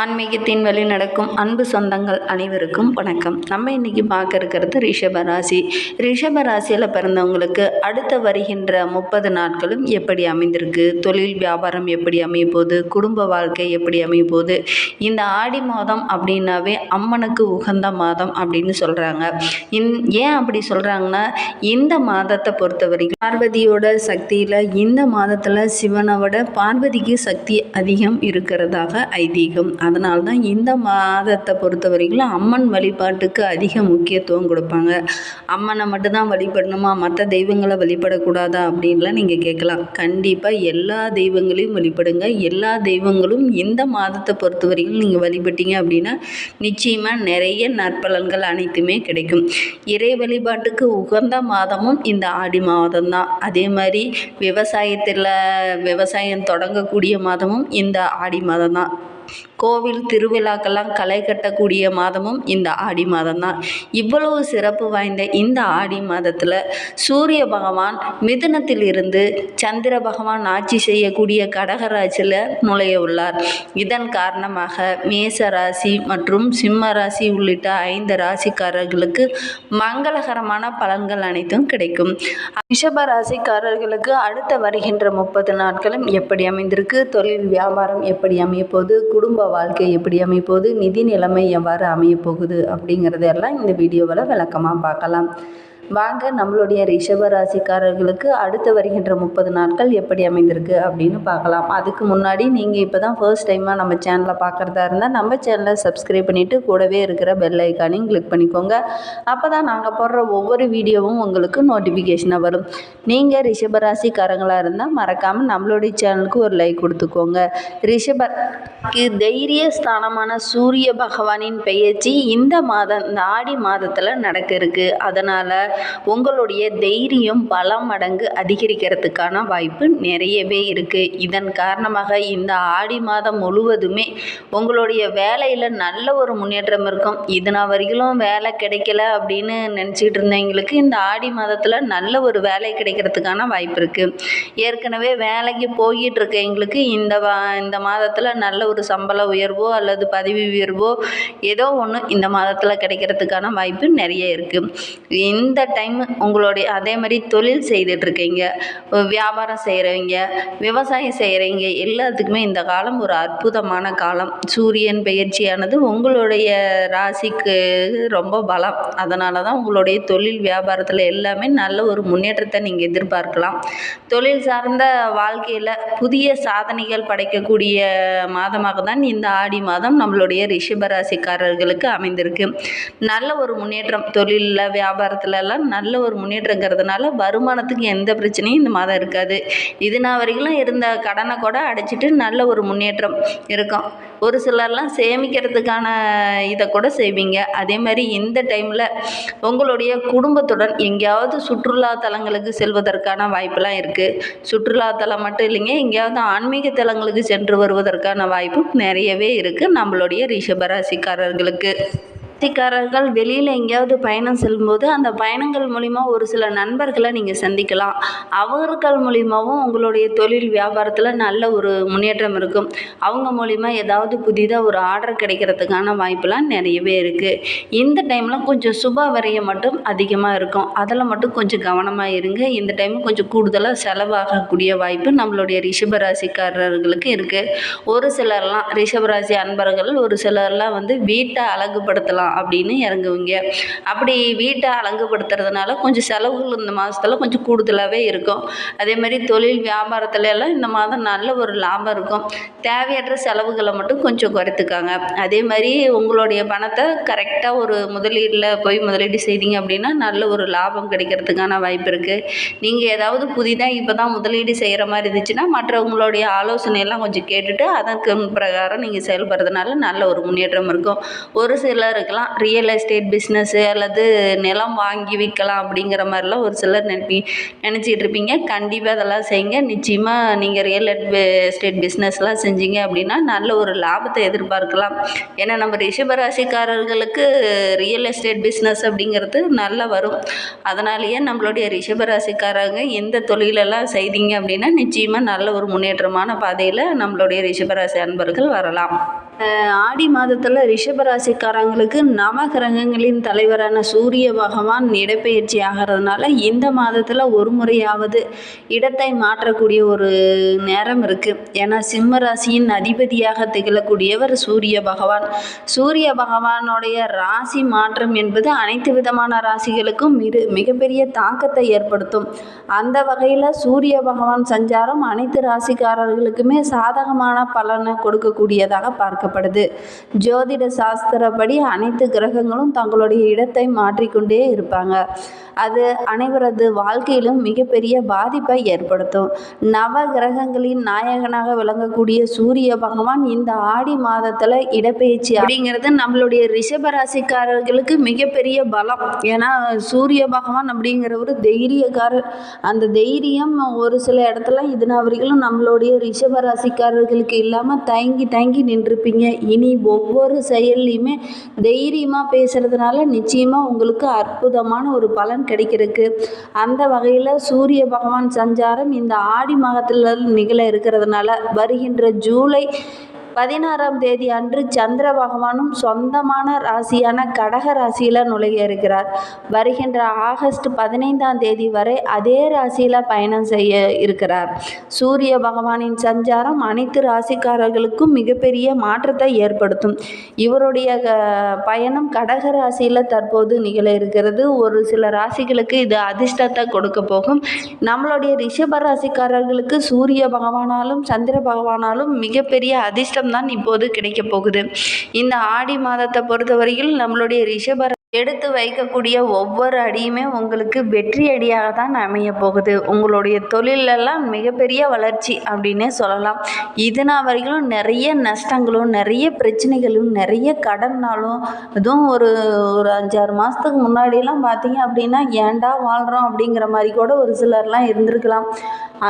ஆன்மீகத்தின் வழி நடக்கும் அன்பு சொந்தங்கள் அனைவருக்கும் வணக்கம். நம்ம இன்னைக்கு பார்க்க இருக்கிறது ரிஷபராசி ராசி. ராசியில் பிறந்தவங்களுக்கு அடுத்த வருகின்ற முப்பது நாட்களும் எப்படி அமைந்திருக்கு? தொழில் வியாபாரம் எப்படி அமைய போகுது குடும்ப வாழ்க்கை எப்படி அமைய போகுது இந்த ஆடி மாதம் அப்படின்னாவே அம்மனுக்கு உகந்த மாதம் அப்படின்னு சொல்கிறாங்க இந் ஏன் அப்படி சொல்கிறாங்கன்னா இந்த மாதத்தை பொறுத்த வரைக்கும் பார்வதியோட சக்தியில் இந்த மாதத்தில் சிவனை விட பார்வதிக்கு சக்தி அதிகம் இருக்கிறதாக ஐதீகம். அதனால தான் இந்த மாதத்தை பொறுத்த வரைக்கும் அம்மன் வழிபாட்டுக்கு அதிக முக்கியத்துவம் கொடுப்பாங்க. அம்மனை மட்டும்தான் வழிபடணுமா? மற்ற தெய்வங்களை வழிபடக்கூடாதா? அப்படின்லாம் நீங்கள் கேட்கலாம். கண்டிப்பாக எல்லா தெய்வங்களையும் வழிபடுங்க. எல்லா தெய்வங்களும் இந்த மாதத்தை பொறுத்த வரைக்கும் நீங்கள் வழிபட்டீங்க அப்படின்னா நிச்சயமாக நிறைய நற்பலன்கள் அனைத்துமே கிடைக்கும். இறை வழிபாட்டுக்கு உகந்த மாதமும் இந்த ஆடி மாதம் தான் அதே மாதிரி விவசாயத்தில் விவசாயம் தொடங்கக்கூடிய மாதமும் இந்த ஆடி மாதம் தான் கோவில் திருவிழாக்கெல்லாம் களை கட்டக்கூடிய மாதமும் இந்த ஆடி மாதம் தான் இவ்வளவு சிறப்பு வாய்ந்த இந்த ஆடி மாதத்தில் சூரிய பகவான் மிதுனத்தில் இருந்து சந்திர பகவான் ஆட்சி செய்யக்கூடிய கடகராசியில் நுழைய உள்ளார் இதன் காரணமாக மேச ராசி மற்றும் சிம்ம ராசி உள்ளிட்ட ஐந்து ராசிக்காரர்களுக்கு மங்களகரமான பலன்கள் அனைத்தும் கிடைக்கும். ரிஷப ராசிக்காரர்களுக்கு அடுத்த வருகின்ற முப்பது நாட்களும் எப்படி அமைந்திருக்கு? தொழில் வியாபாரம் எப்படி அமைய போது குடும்ப வாழ்க்கை எப்படி அமைப்போகுது நிதி நிலைமை எவ்வாறு அமையப் போகுது அப்படிங்கிறதெல்லாம் இந்த வீடியோவில் விளக்கமாக பார்க்கலாம். வாங்க நம்மளுடைய ரிஷப ராசிக்காரர்களுக்கு அடுத்து வருகின்ற முப்பது நாட்கள் எப்படி அமைந்திருக்கு அப்படின்னு பார்க்கலாம். அதுக்கு முன்னாடி நீங்கள் இப்போ தான் ஃபர்ஸ்ட் டைமாக நம்ம சேனலை பார்க்குறதா இருந்தால் நம்ம சேனலை சப்ஸ்கிரைப் பண்ணிவிட்டு கூடவே இருக்கிற பெல் ஐக்கானையும் கிளிக் பண்ணிக்கோங்க. அப்போ தான் நாங்கள் போடுற ஒவ்வொரு வீடியோவும் உங்களுக்கு நோட்டிஃபிகேஷனாக வரும். நீங்கள் ரிஷப ராசிக்காரங்களாக இருந்தால் மறக்காமல் நம்மளுடைய சேனலுக்கு ஒரு லைக் கொடுத்துக்கோங்க. ரிஷப தைரிய ஸ்தானமான சூரிய பகவானின் பெயர்ச்சி இந்த மாதம் இந்த ஆடி மாதத்தில் நடக்க இருக்குது அதனால் உங்களுடைய தைரியம் பல மடங்கு அதிகரிக்கிறதுக்கான வாய்ப்பு நிறையவே இருக்குது இதன் காரணமாக இந்த ஆடி மாதம் முழுவதுமே உங்களுடைய வேலையில் நல்ல ஒரு முன்னேற்றம் இருக்கும். இதுனா வரைக்கும் வேலை கிடைக்கல அப்படின்னு நினச்சிக்கிட்டு இருந்தவங்களுக்கு இந்த ஆடி மாதத்தில் நல்ல ஒரு வேலை கிடைக்கிறதுக்கான வாய்ப்பு இருக்குது ஏற்கனவே வேலைக்கு போய்கிட்டு இருக்கவங்களுக்கு இந்த வா இந்த மாதத்தில் நல்ல ஒரு சம்பள உயர்வோ அல்லது பதவி உயர்வோ ஏதோ ஒன்று இந்த மாதத்தில் கிடைக்கிறதுக்கான வாய்ப்பு நிறைய இருக்குது இந்த டைம் உங்களுடைய அதே மாதிரி தொழில் செய்துட்ருக்கீங்க வியாபாரம் செய்கிறவங்க விவசாயம் செய்கிறவங்க எல்லாத்துக்குமே இந்த காலம் ஒரு அற்புதமான காலம். சூரியன் பயிற்சியானது உங்களுடைய ராசிக்கு ரொம்ப பலம். அதனால தான் உங்களுடைய தொழில் வியாபாரத்தில் எல்லாமே நல்ல ஒரு முன்னேற்றத்தை நீங்கள் எதிர்பார்க்கலாம். தொழில் சார்ந்த வாழ்க்கையில் புதிய சாதனைகள் படைக்கக்கூடிய மாதமாக தான் இந்த ஆடி மாதம் நம்மளுடைய ரிஷபராசிக்காரர்களுக்கு அமைந்திருக்கு. நல்ல ஒரு முன்னேற்றம் தொழிலில் வியாபாரத்துலலாம் எல்லாம் நல்ல ஒரு முன்னேற்றங்கிறதுனால வருமானத்துக்கு எந்த பிரச்சனையும் இந்த மாதம் இருக்காது. இது நான் வரைக்கும் இருந்த கடனை கூட அடைச்சிட்டு நல்ல ஒரு முன்னேற்றம் இருக்கும். ஒரு சிலர்லாம் சேமிக்கிறதுக்கான இதை கூட செய்வீங்க. அதே மாதிரி இந்த டைமில் உங்களுடைய குடும்பத்துடன் எங்கேயாவது சுற்றுலா தலங்களுக்கு செல்வதற்கான வாய்ப்பெல்லாம் இருக்குது சுற்றுலா தலம் மட்டும் இல்லைங்க எங்கேயாவது ஆன்மீக தலங்களுக்கு சென்று வருவதற்கான வாய்ப்பும் நிறையவே இருக்குது நம்மளுடைய ரிஷபராசிக்காரர்களுக்கு ராசிக்காரர்கள் வெளியில் எங்கேயாவது பயணம் செல்லும்போது அந்த பயணங்கள் மூலிமா ஒரு சில நண்பர்களை நீங்கள் சந்திக்கலாம். அவர்கள் மூலிமாவும் உங்களுடைய தொழில் வியாபாரத்தில் நல்ல ஒரு முன்னேற்றம் இருக்கும். அவங்க மூலிமா ஏதாவது புதிதாக ஒரு ஆர்டர் கிடைக்கிறதுக்கான வாய்ப்பெலாம் நிறையவே இருக்குது இந்த டைமில் கொஞ்சம் சுப வரையை மட்டும் அதிகமாக இருக்கும். அதில் மட்டும் கொஞ்சம் கவனமாக இருங்க. இந்த டைம் கொஞ்சம் கூடுதலாக செலவாகக்கூடிய வாய்ப்பு நம்மளுடைய ரிஷபராசிக்காரர்களுக்கு இருக்குது ஒரு சிலர்லாம் ரிஷபராசி அன்பர்கள் ஒரு சிலர்லாம் வந்து வீட்டை அழகுபடுத்தலாம். அப்படின்னு இறங்குவீங்க. அப்படி வீட்டை அலங்குபடுத்துறதுனால கொஞ்சம் செலவுகள் இந்த மாதத்துல கொஞ்சம் கூடுதலாகவே இருக்கும். அதே மாதிரி தொழில் வியாபாரத்துல எல்லாம் இந்த மாதம் நல்ல ஒரு லாபம் இருக்கும். தேவையற்ற செலவுகளை மட்டும் கொஞ்சம் குறைத்துக்காங்க. அதே மாதிரி உங்களுடைய பணத்தை கரெக்டாக ஒரு முதலீடில் போய் முதலீடு செய்தீங்க அப்படின்னா நல்ல ஒரு லாபம் கிடைக்கிறதுக்கான வாய்ப்பு இருக்குது நீங்கள் ஏதாவது புதிதாக இப்போ தான் முதலீடு செய்கிற மாதிரி இருந்துச்சுன்னா மற்றவங்களுடைய ஆலோசனையெல்லாம் கொஞ்சம் கேட்டுட்டு அதற்கு பிரகாரம் நீங்கள் செயல்படுறதுனால நல்ல ஒரு முன்னேற்றம் இருக்கும். ஒரு சிலருக்கெல்லாம் ரியல் எஸ்டேட் பிஸ்னஸ்ஸு அல்லது நிலம் வாங்கி விற்கலாம் அப்படிங்கிற மாதிரிலாம் ஒரு சிலர் நினைப்பி நினச்சிட்டு இருப்பீங்க. கண்டிப்பாக அதெல்லாம் செய்யுங்க. நிச்சயமாக நீங்கள் ரியல் எஸ்டேட் பிஸ்னஸ்லாம் செஞ்சீங்க அப்படின்னா நல்ல ஒரு லாபத்தை எதிர்பார்க்கலாம். ஏன்னா நம்ம ரிஷபராசிக்காரர்களுக்கு ரியல் எஸ்டேட் பிஸ்னஸ் அப்படிங்கிறது நல்லா வரும். அதனாலேயே நம்மளுடைய ரிஷபராசிக்காரங்க எந்த தொழிலெல்லாம் செய்தீங்க அப்படின்னா நிச்சயமாக நல்ல ஒரு முன்னேற்றமான பாதையில் நம்மளுடைய ரிஷபராசி அன்பர்கள் வரலாம். ஆடி மாதத்தில் ரிஷபராசிக்காரங்களுக்கு நவகிரகங்களின் தலைவரான சூரிய பகவான் இடப்பெயர்ச்சி ஆகிறதுனால இந்த மாதத்தில் ஒரு முறையாவது இடத்தை மாற்றக்கூடிய ஒரு நேரம் இருக்குது ஏன்னா சிம்ம ராசியின் அதிபதியாக திகழக்கூடியவர் சூரிய பகவான். சூரிய பகவானுடைய ராசி மாற்றம் என்பது அனைத்து விதமான ராசிகளுக்கும் மிக மிகப்பெரிய தாக்கத்தை ஏற்படுத்தும். அந்த வகையில் சூரிய பகவான் சஞ்சாரம் அனைத்து ராசிக்காரர்களுக்குமே சாதகமான பலனை கொடுக்கக்கூடியதாக பார்க்கப்படுது ஜோதிட சாஸ்திரப்படி அனைத்து கிரகங்களும் தங்களுடைய இடத்தை மாற்றிக்கொண்டே இருப்பாங்க. அது அனைவரது வாழ்க்கையிலும் மிகப்பெரிய பாதிப்பை ஏற்படுத்தும். நவ கிரகங்களின் நாயகனாக விளங்கக்கூடிய சூரிய பகவான் இந்த ஆடி மாதத்தில் இடப்பெயர்ச்சி அப்படிங்கிறது நம்மளுடைய ரிஷபராசிக்காரர்களுக்கு மிகப்பெரிய பலம். ஏன்னா சூரிய பகவான் அப்படிங்கிறவர் தைரியக்காரர். அந்த தைரியம் ஒரு சில இடத்துல இதுனா வரைக்கும் நம்மளுடைய ரிஷபராசிக்காரர்களுக்கு இல்லாமல் தயங்கி தயங்கி நின்றுப்பீங்க இனி ஒவ்வொரு செயல்லையுமே தைரியமாக பேசுகிறதுனால நிச்சயமாக உங்களுக்கு அற்புதமான ஒரு பலன் கிடைக்கிறதுக்கு. அந்த வகையில் சூரிய பகவான் சஞ்சாரம் இந்த ஆடி மாதத்தில் நிகழ இருக்கிறதுனால வருகின்ற ஜூலை பதினாறாம் தேதி அன்று சந்திர பகவானும் சொந்தமான ராசியான கடக ராசியில் நுழைய இருக்கிறார். வருகின்ற ஆகஸ்ட் பதினைந்தாம் தேதி வரை அதே ராசியில் பயணம் செய்ய இருக்கிறார். சூரிய பகவானின் சஞ்சாரம் அனைத்து ராசிக்காரர்களுக்கும் மிகப்பெரிய மாற்றத்தை ஏற்படுத்தும். இவருடைய பயணம் கடக ராசியில் தற்போது நிகழ இருக்கிறது. ஒரு சில ராசிகளுக்கு இது அதிர்ஷ்டத்தை கொடுக்க போகும். நம்மளுடைய ரிஷப ராசிக்காரர்களுக்கு சூரிய பகவானாலும் சந்திர பகவானாலும் மிகப்பெரிய அதிர்ஷ்டம் தான் இப்போது கிடைக்க போகுது. இந்த ஆடி மாதத்தை பொறுத்தவரையில் நம்மளுடைய ரிஷப எடுத்து வைக்கக்கூடிய ஒவ்வொரு அடியுமே உங்களுக்கு வெற்றி அடியாக தான் அமைய போகுது. உங்களுடைய தொழிலெல்லாம் மிகப்பெரிய வளர்ச்சி அப்படின்னே சொல்லலாம். இதுனா வரைக்கும் நிறைய நஷ்டங்களும் நிறைய பிரச்சனைகளும் நிறைய கடன்னாலும் அதுவும் ஒரு ஒரு அஞ்சாறு மாதத்துக்கு முன்னாடியெல்லாம் பார்த்தீங்க அப்படின்னா ஏன்டா வாழ்கிறோம் அப்படிங்கிற மாதிரி கூட ஒரு சிலர்லாம் இருந்திருக்கலாம்.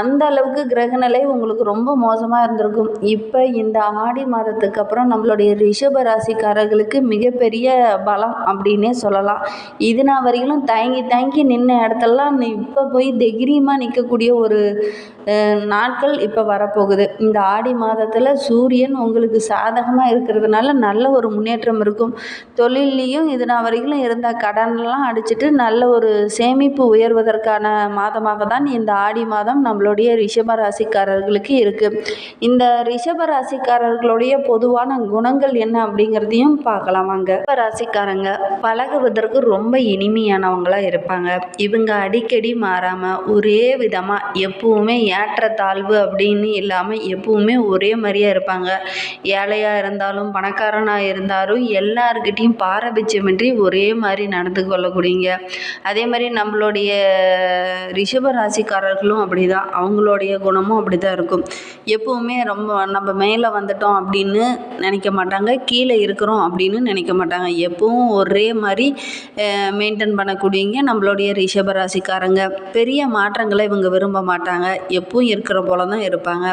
அந்த அளவுக்கு கிரகநிலை உங்களுக்கு ரொம்ப மோசமாக இருந்திருக்கும். இப்போ இந்த ஆடி மாதத்துக்கு அப்புறம் நம்மளுடைய ரிஷப ராசிக்காரர்களுக்கு மிகப்பெரிய பலம் அப்படின்னே சொல்லலாம். இது நான் வரையிலும் தயங்கி தயங்கி நின்ன இடத்தெல்லாம் இப்போ போய் தைரியமாக நிற்கக்கூடிய ஒரு நாட்கள் இப்போ வரப்போகுது. இந்த ஆடி மாதத்தில் சூரியன் உங்களுக்கு சாதகமாக இருக்கிறதுனால நல்ல ஒரு முன்னேற்றம் இருக்கும். தொழில்லையும் இது நான் வரையிலும் இருந்த கடன்லாம் அடிச்சுட்டு நல்ல ஒரு சேமிப்பு உயர்வதற்கான மாதமாக தான் இந்த ஆடி மாதம் நம்மளுடைய ரிஷப ராசிக்காரர்களுக்கு இருக்குது இந்த ரிஷப ராசிக்காரர்களுடைய பொதுவான குணங்கள் என்ன அப்படிங்கிறதையும் பார்க்கலாம் வாங்க. ரிஷப ராசிக்காரங்க பழகுவதற்கு ரொம்ப இனிமையானவங்களாக இருப்பாங்க. இவங்க அடிக்கடி மாறாமல் ஒரே விதமாக எப்பவுமே ஏற்றத்தாழ்வு அப்படின்னு இல்லாமல் எப்பவுமே ஒரே மாதிரியாக இருப்பாங்க. ஏழையாக இருந்தாலும் பணக்காரனாக இருந்தாலும் எல்லாருக்கிட்டேயும் பாரபட்சமின்றி ஒரே மாதிரி நடந்து கொள்ளக்கூடியங்க. அதே மாதிரி நம்மளுடைய ரிஷப ராசிக்காரர்களும் அப்படி தான் அவங்களுடைய குணமும் அப்படி தான் இருக்கும். எப்பவுமே ரொம்ப நம்ம மேலே வந்துட்டோம் அப்படின்னு நினைக்க மாட்டாங்க. கீழே இருக்கிறோம் அப்படின்னு நினைக்க மாட்டாங்க. எப்பவும் ஒரே மாதிரி மெயின்டைன் பண்ணக்கூடியவங்க நம்மளுடைய ரிஷப ராசிக்காரங்க. பெரிய மாற்றங்களை இவங்க விரும்ப மாட்டாங்க. எப்பவும் இருக்கிற போல தான் இருப்பாங்க.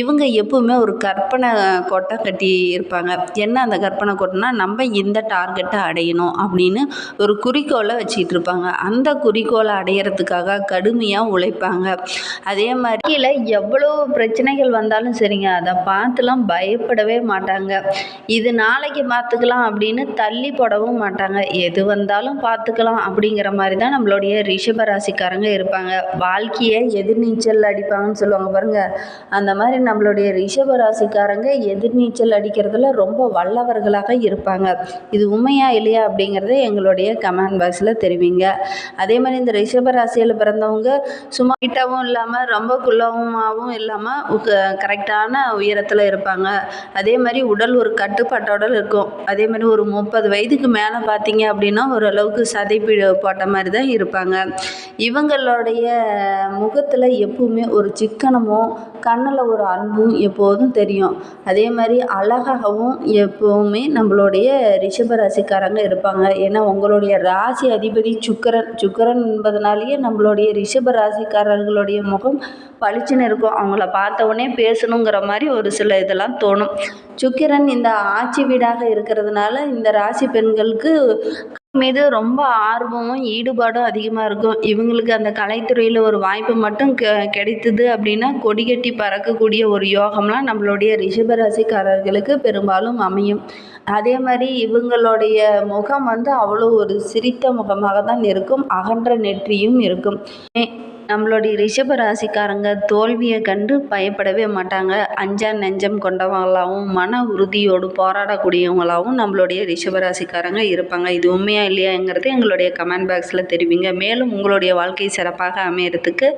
இவங்க எப்பவுமே ஒரு கற்பனை கோட்டை கட்டி இருப்பாங்க. என்ன அந்த கற்பனை கோட்டைனா நம்ம இந்த டார்கெட்டை அடையணும் அப்படின்னு ஒரு குறிக்கோளை வச்சுட்டு இருப்பாங்க. அந்த குறிக்கோளை அடையிறதுக்காக கடுமையாக உழைப்பாங்க. அதே மாதிரி கீழே எவ்வளோ பிரச்சனைகள் வந்தாலும் சரிங்க. அதை பார்த்துலாம் பயப்படவே மாட்டாங்க. இது நாளைக்கு பார்த்துக்கலாம் அப்படின்னு தள்ளி போடவும் மாட்டாங்க. எது வந்தாலும் பார்த்துக்கலாம் அப்படிங்கிற மாதிரி தான் நம்மளுடைய ரிஷப ராசிக்காரங்க இருப்பாங்க. வாழ்க்கையை எதிர்நீச்சல் அடிப்பாங்கன்னு சொல்லுவாங்க பாருங்க. அந்த மாதிரி நம்மளுடைய ரிஷப ராசிக்காரங்க எதிர்நீச்சல் அடிக்கிறதுல ரொம்ப வல்லவர்களாக இருப்பாங்க. இது உண்மையா இல்லையா அப்படிங்கிறத எங்களுடைய கமெண்ட் பாக்ஸில் தெரிவிங்க. அதே மாதிரி இந்த ரிஷப ராசியில் பிறந்தவங்க சும்மா கிட்டவும் இல்லாமல் ரொம்ப குள்ளமாகவும் இல்லாமல் கரெக்டான உயரத்தில் இருப்பாங்க. அதே மாதிரி உடல் ஒரு கட்டுப்பாட்டோட இருக்கும். அதே மாதிரி ஒரு முப்பது வயதுக்கு மேலே பார்த்தீங்க அப்படின்னா ஓரளவுக்கு சதைப்பி போட்ட மாதிரி தான் இருப்பாங்க. இவங்களுடைய முகத்தில் எப்பவுமே ஒரு சிக்கனமும் கண்ணில் ஒரு அன்பும் எப்போதும் தெரியும். அதே மாதிரி அழகாகவும் எப்பவுமே நம்மளுடைய ரிஷப ராசிக்காரங்க இருப்பாங்க. ஏன்னா உங்களுடைய ராசி அதிபதி சுக்கிரன் சுக்கரன் என்பதனாலேயே நம்மளுடைய ரிஷப ராசிக்காரர்களுடைய முகம் பளிச்சுன்னு இருக்கும். அவங்கள பார்த்த உடனே பேசணுங்கிற மாதிரி ஒரு சில இதெல்லாம் தோணும். சுக்கிரன் இந்த ஆட்சி வீடாக இருக்கிறதுனால இந்த ராசி பெண்களுக்கு மீது ரொம்ப ஆர்வமும் ஈடுபாடும் அதிகமாக இருக்கும். இவங்களுக்கு அந்த கலைத்துறையில் ஒரு வாய்ப்பு மட்டும் கெ கிடைத்தது அப்படின்னா கொடிகட்டி பறக்கக்கூடிய ஒரு யோகம்லாம் நம்மளுடைய ரிஷபராசிக்காரர்களுக்கு பெரும்பாலும் அமையும். அதே மாதிரி இவங்களுடைய முகம் வந்து அவ்வளோ ஒரு சிரித்த முகமாக தான் இருக்கும் அகன்ற நெற்றியும் இருக்கும். நம்மளுடைய ரிஷப ராசிக்காரங்க தோல்வியை கண்டு பயப்படவே மாட்டாங்க. அஞ்சா நெஞ்சம் கொண்டவங்களாகவும் மன உறுதியோடு போராடக்கூடியவங்களாகவும் நம்மளுடைய ரிஷப ராசிக்காரங்க இருப்பாங்க. இது உண்மையா இல்லையாங்கிறது எங்களுடைய கமெண்ட் பாக்ஸில் தெரிவிங்க. மேலும் உங்களுடைய வாழ்க்கை சிறப்பாக அமையறதுக்கு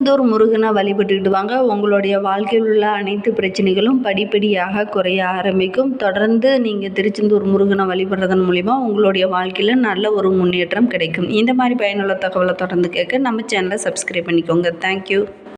திருச்செந்தூர் முருகனை வழிபட்டுக்கிட்டு வாங்க உங்களுடைய வாழ்க்கையில் உள்ள அனைத்து பிரச்சனைகளும் படிப்படியாக குறைய ஆரம்பிக்கும். தொடர்ந்து நீங்கள் திருச்செந்தூர் முருகனை வழிபடுறதன் மூலிமா உங்களுடைய வாழ்க்கையில் நல்ல ஒரு முன்னேற்றம் கிடைக்கும். இந்த மாதிரி பயனுள்ள தகவலை தொடர்ந்து கேட்க நம்ம சேனலை சப்ஸ்கிரைப் பண்ணிக்கோங்க. தேங்க்யூ